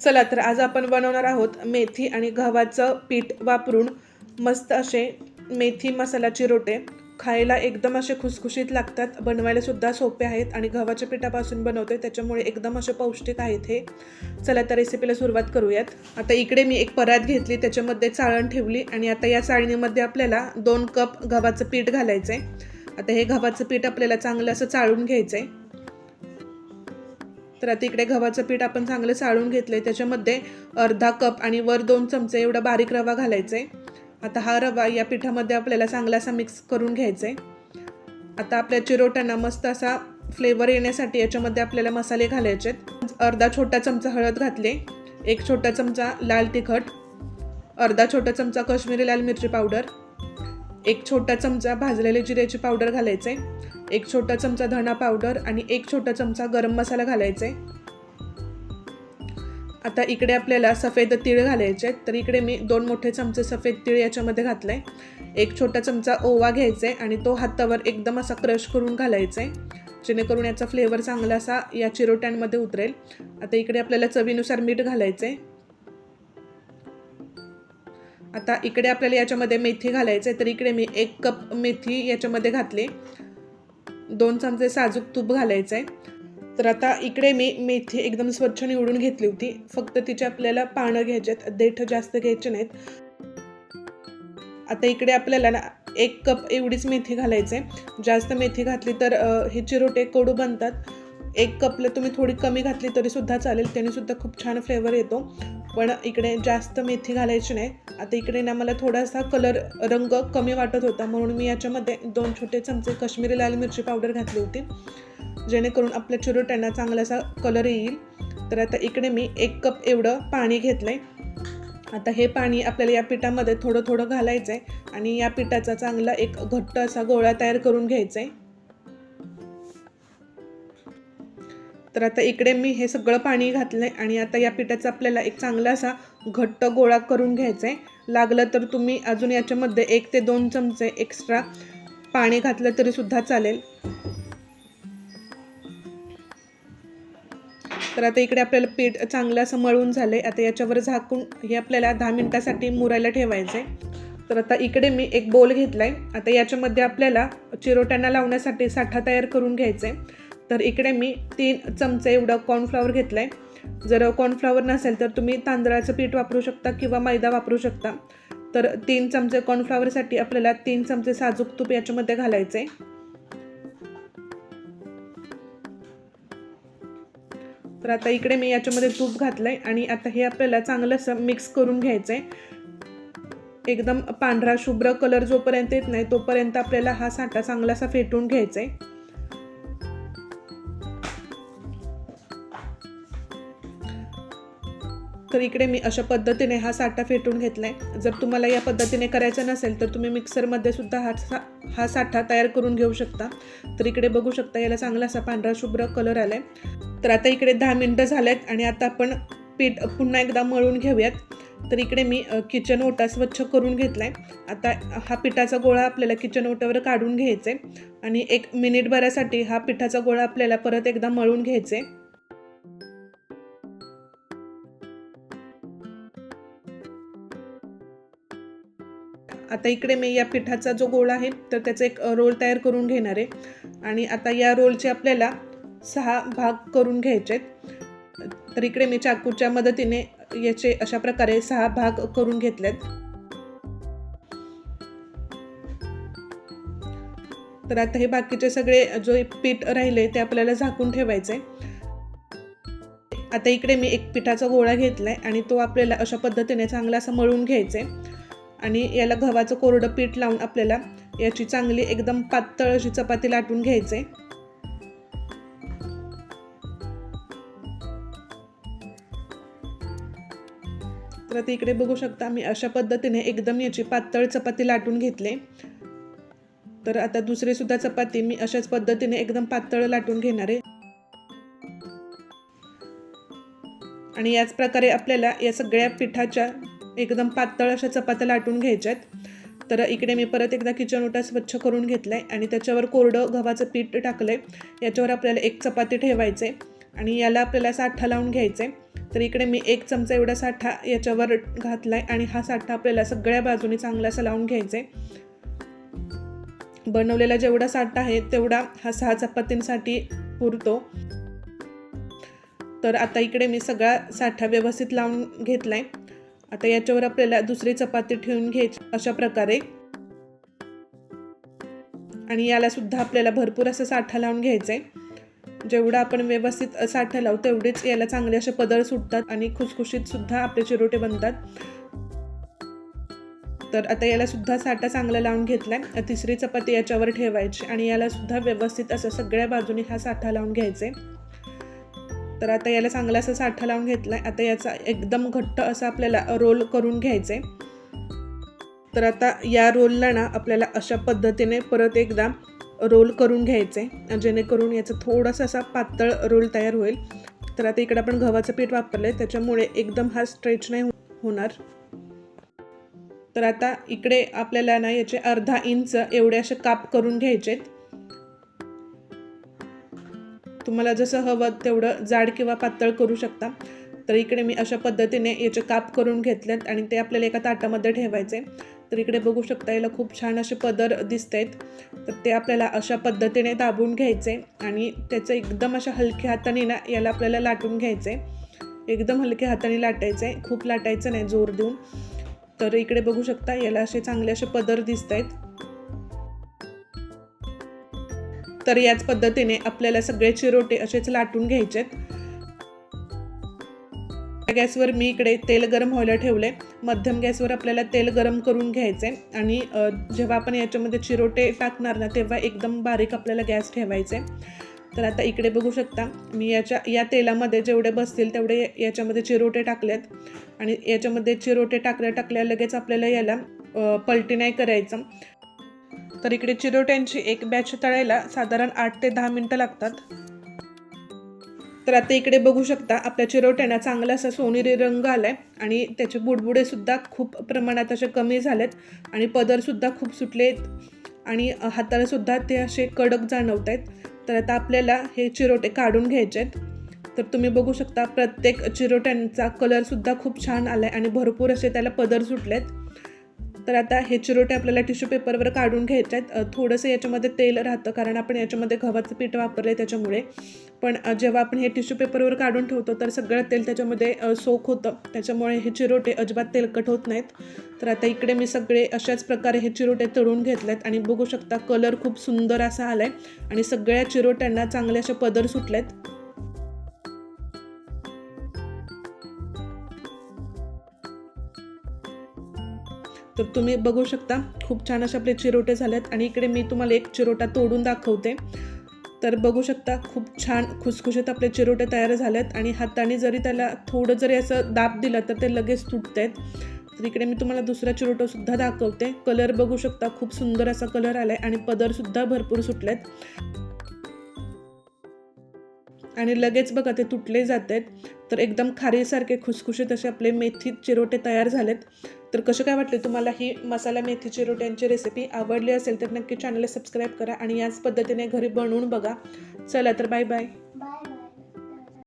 चला तर आज आपण बनवणार आहोत मेथी आणि गव्हाचं पीठ वापरून मस्त असे मेथी मसाल्याची रोटे. खायला एकदम असे खुसखुशीत लागतात. बनवायला सुद्धा सोपे आहेत आणि गव्हाच्या पिठापासून बनवते त्याच्यामुळे एकदम असे पौष्टिक आहेत हे. चला तर रेसिपीला सुरुवात करूयात. आता इकडे मी एक परात घेतली त्याच्यामध्ये चाळण ठेवली आणि आता या चाळणीमध्ये आपल्याला दोन कप गव्हाचं पीठ घालायचं आहे आता हे गव्हाचं पीठ आपल्याला चांगलं असं चाळून घ्यायचं आहे तर आता इकडे गव्हाचं पीठ आपण चांगलं चाळून घेतलंय. त्याच्यामध्ये अर्धा कप आणि वर दोन चमचे एवढा बारीक रवा घालायचा आहे आता हा रवा या पिठामध्ये आपल्याला चांगला असा मिक्स करून घ्यायचा आहे आता आपल्या चिरोट्यांना मस्त असा फ्लेवर येण्यासाठी याच्यामध्ये आपल्याला मसाले घालायचे आहेत. अर्धा छोटा चमचा हळद घातले. एक छोटा चमचा लाल तिखट. अर्धा छोटा चमचा काश्मीरी लाल मिरची पावडर. एक छोटा चमचा भाजलेले जिऱ्याची पावडर घालायचे एक छोटा चमचा धणा पावडर आणि एक छोटा चमचा गरम मसाला घालायचे. आता इकडे आपल्याला सफेद तीळ घालायचे तर इकडे मी दोन मोठे चमचे सफेद तीळ याच्यामध्ये घातले एक छोटा चमचा ओवा घ्यायचा आहे आणि तो हातावर एकदम असा क्रश करून घालायचा. आहे जेणेकरून याचा फ्लेवर चांगला असा या चिरोट्यांमध्ये उतरेल. आता इकडे आपल्याला चवीनुसार मीठ घालायचं. आहे आता इकडे आपल्याला याच्यामध्ये मेथी घालायचं. आहे तर इकडे मी एक कप मेथी याच्यामध्ये घातली. दोन चमचे साजूक तूप घालायचं आहे तर आता इकडे मी मेथी एकदम स्वच्छ निवडून घेतली होती. फक्त तिचे आपल्याला पानं घ्यायचे आहेत देठ जास्त घ्यायचे नाहीत. आता इकडे आपल्याला ना एक कप एवढीच मेथी घालायचे जास्त मेथी घातली तर हे चिरोटे कडू बनतात. एक कपला तुम्ही थोडी कमी घातली तरी सुद्धा चालेल त्याने सुद्धा खूप छान फ्लेवर येतो. पण इकडे जास्त मेथी घालायची नाही. आता इकडे ना मला थोडासा कलर रंग कमी वाटत होता म्हणून मी याच्यामध्ये दोन छोटे चमचे काश्मीरी लाल मिरची पावडर घातली होती. जेणेकरून आपल्या चिरोट्यांना चांगलासा कलर येईल. तर आता इकडे मी एक कप एवढं पाणी घेतलं आहे आता हे पाणी आपल्याला या पिठामध्ये थोडं थोडं घालायचं आहे आणि या पिठाचा चांगला एक घट्ट असा गोळा तयार करून घ्यायचा आहे तर आता इकडे मी हे सगळं पाणी घातलं आहे आणि आता या पिठाचा आपल्याला एक चांगला असा घट्ट गोळा करून घ्यायचा आहे लागलं तर तुम्ही अजून याच्यामध्ये एक ते दोन चमचे एक्स्ट्रा पाणी घातलं तरी सुद्धा चालेल. तर आता इकडे आपल्याला पीठ चांगलं असं मळून झालं आहे आता याच्यावर झाकून हे आपल्याला दहा मिनटासाठी मुरायला ठेवायचं आहे तर आता इकडे मी एक बोल घेतला आहे आता याच्यामध्ये आपल्याला चिरोट्यांना लावण्यासाठी साठा तयार करून घ्यायचा आहे तर इकडे मी तीन चमचे एवढं कॉर्नफ्लॉवर घेतलं आहे जर कॉर्नफ्लॉवर नसेल तर तुम्ही तांदळाचं पीठ वापरू शकता किंवा मैदा वापरू शकता. तर तीन चमचे कॉर्नफ्लॉवरसाठी आपल्याला तीन चमचे साजूक तूप याच्यामध्ये घालायचे तर आता इकडे मी याच्यामध्ये तूप घातलं आहे आणि आता हे आपल्याला चांगलं असं मिक्स करून घ्यायचं आहे एकदम पांढरा शुभ्र कलर जोपर्यंत येत नाही तोपर्यंत आपल्याला हा साठा चांगला असा फेटून घ्यायचा आहे तर इकडे मी अशा पद्धतीने हा साठा फेटून घेतला आहे जर तुम्हाला या पद्धतीने करायचं नसेल तर तुम्ही मिक्सरमध्ये सुद्धा हा सा हा साठा तयार करून घेऊ शकता. तर इकडे बघू शकता याला चांगला असा पांढरा शुभ्र कलर आला आहे तर आता इकडे दहा मिनटं झालेत आणि आता आपण पीठ पुन्हा एकदा मळून घेऊयात. तर इकडे मी किचन ओटा स्वच्छ करून घेतला आहे आता हा पिठाचा गोळा आपल्याला किचन ओट्यावर काढून घ्यायचा आहे आणि एक मिनिटभरासाठी हा पिठाचा गोळा आपल्याला परत एकदा मळून घ्यायचा आहे आता इकडे मी या पिठाचा जो गोळा आहे तर त्याचा एक रोल तयार करून घेणार आहे. आणि आता या रोलचे आपल्याला सहा भाग करून घ्यायचे आहेत. तर इकडे मी चाकूच्या मदतीने याचे अशा प्रकारे सहा भाग करून घेतलेत तर आता हे बाकीचे सगळे जो पीठ राहिले ते आपल्याला झाकून ठेवायचे आता इकडे मी एक पिठाचा गोळा घेतलाय आणि तो आपल्याला अशा पद्धतीने चांगला असा मळून घ्यायचे आणि याला गव्हाचं कोरडं पीठ लावून आपल्याला याची चांगली एकदम पातळ अशी चपाती लाटून घ्यायचे. तर आता इकडे बघू शकता मी अशा पद्धतीने एकदम याची पातळ चपाती लाटून घेतले. तर आता दुसरीसुद्धा चपाती मी अशाच पद्धतीने एकदम पातळ लाटून घेणार आहे. आणि याच प्रकारे आपल्याला या सगळ्या पिठाच्या एकदम पातळ अशा चपात्या लाटून घ्यायच्या आहेत तर इकडे मी परत एकदा किचन ओटा स्वच्छ करून घेतलाय आणि त्याच्यावर कोरडं गव्हाचं पीठ टाकलं आहे याच्यावर आपल्याला एक चपाती ठेवायचे आणि याला आपल्याला साठा लावून घ्यायचे तर इकडे मी एक चमचा एवढा साठा याच्यावर घातला आहे आणि हा साठा आपल्याला सगळ्या बाजूनी चांगला असा लावून घ्यायचा आहे बनवलेला जेवढा साठा आहे तेवढा हा सहा चपातींसाठी पुरतो. तर आता इकडे मी सगळा साठा व्यवस्थित लावून घेतला आहे आता याच्यावर आपल्याला दुसरी चपाती ठेवून घ्यायची अशा प्रकारे. आणि याला सुद्धा आपल्याला भरपूर असं साठा लावून घ्यायचं आहे जेवढा आपण व्यवस्थित साठा लावू तेवढेच याला चांगले असे पदर सुटतात आणि खुसखुशीत सुद्धा आपले चिरोटे बनतात. तर आता याला सुद्धा साठा चांगला लावून घेतलाय. तिसरी चपाती याच्यावर ठेवायची आणि याला सुद्धा व्यवस्थित असं सगळ्या बाजूने हा साठा लावून घ्यायचे तर आता याला चांगला असा साठा लावून घेतलाय. आता याचा एकदम घट्ट असा आपल्याला रोल करून घ्यायचे. तर आता या रोलला ना आपल्याला अशा पद्धतीने परत एकदा रोल करून घ्यायचे. जेणेकरून याचं थोडंसं असा पातळ रोल तयार होईल. तर आता इकडे आपण गव्हाचं पीठ वापरलं आहे त्याच्यामुळे एकदम हा स्ट्रेच नाही हो-, होणार. तर आता इकडे आपल्याला ना याचे अर्धा इंच एवढे असे काप करून घ्यायचेत. तुम्हाला जसं हवं तेवढं जाड किंवा पातळ करू शकता. तर इकडे मी अशा पद्धतीने याचे काप करून घेतलेत आणि ते आपल्याला एका ताटामध्ये ठेवायचे. तर इकडे बघू शकता याला खूप छान असे पदर दिसत आहेत तर ते आपल्याला अशा पद्धतीने दाबून घ्यायचे आणि त्याचं एकदम अशा हलक्या हाताने ना याला आपल्याला लाटून घ्यायचे. एकदम हलक्या हाताने लाटायचे. खूप लाटायचं नाही जोर देऊन. तर इकडे बघू शकता याला असे चांगले असे पदर दिसत आहेत तर याच पद्धतीने आपल्याला सगळे चिरोटे असेच लाटून घ्यायचेत. गॅसवर मी इकडे तेल गरम व्हायला ठेवले मध्यम गॅसवर आपल्याला तेल गरम करून घ्यायचे आणि जेव्हा आपण याच्यामध्ये चिरोटे टाकणार ना तेव्हा एकदम बारीक आपल्याला गॅस ठेवायचे तर आता इकडे बघू शकता मी याच्या या तेलामध्ये जेवढे बसतील तेवढे याच्यामध्ये चिरोटे टाकलेत. आणि याच्यामध्ये चिरोटे टाकल्या टाकल्या लगेच आपल्याला याला पलटी नाही करायचं. तर इकडे चिरोट्यांची एक बॅच तळायला साधारण आठ ते दहा मिनटं लागतात. तर आता इकडे बघू शकता आपल्या चिरोट्यांना चांगला असा सोनेरी रंग आलाय आणि त्याचे बुडबुडेसुद्धा खूप प्रमाणात असे कमी झालेत आणि पदरसुद्धा खूप सुटलेत आणि हातालासुद्धा ते असे कडक जाणवत आहेत तर आता आपल्याला हे चिरोटे काढून घ्यायचे आहेत. तर तुम्ही बघू शकता प्रत्येक चिरोट्यांचा कलरसुद्धा खूप छान आला आहे आणि भरपूर असे त्याला पदर सुटलेत. तर आता हे चिरोटे आपल्याला टिश्यू पेपरवर काढून घ्यायचे आहेत. थोडंसं याच्यामध्ये तेल राहतं कारण आपण याच्यामध्ये गव्हाचं पीठ वापरलं आहे त्याच्यामुळे. पण जेव्हा आपण हे टिश्यू पेपरवर काढून ठेवतो तर सगळं तेल त्याच्यामध्ये सोक होतं. त्याच्यामुळे हे चिरोटे अजिबात तेलकट होत नाहीत. तर आता इकडे मी सगळे अशाच प्रकारे हे चिरोटे तळून घेतलेत आणि बघू शकता कलर खूप सुंदर असा आला आहे आणि सगळ्या चिरोट्यांना चांगले असे पदर सुटलेत. तर तुम्ही बघू शकता खूप छान असे आपले चिरोटे झालेत आणि इकडे मी तुम्हाला एक चिरोटा तोडून दाखवते. तर बघू शकता खूप छान खुसखुशीत आपले चिरोटे तयार झालेत आणि हाताने जरी त्याला थोडं जरी असं दाब दिलं तर ते लगेच तुटत आहेत तर इकडे मी तुम्हाला दुसरा चिरोटोसुद्धा दाखवते. कलर बघू शकता खूप सुंदर असा कलर आला आहे आणि पदरसुद्धा भरपूर सुटलेत. आणि लगेच बघा ते तुटले जात आहेत तर एकदम खारीसारखे खुसखुशीत असे आपले मेथी चिरोटे तयार झालेत. तर कसं काय वाटले तुम्हाला ही मसाला मेथीची रोट्यांची रेसिपी आवडली असेल तर नक्की चॅनलला सबस्क्राईब करा आणि याच पद्धतीने घरी बनवून बघा. चला तर बाय बाय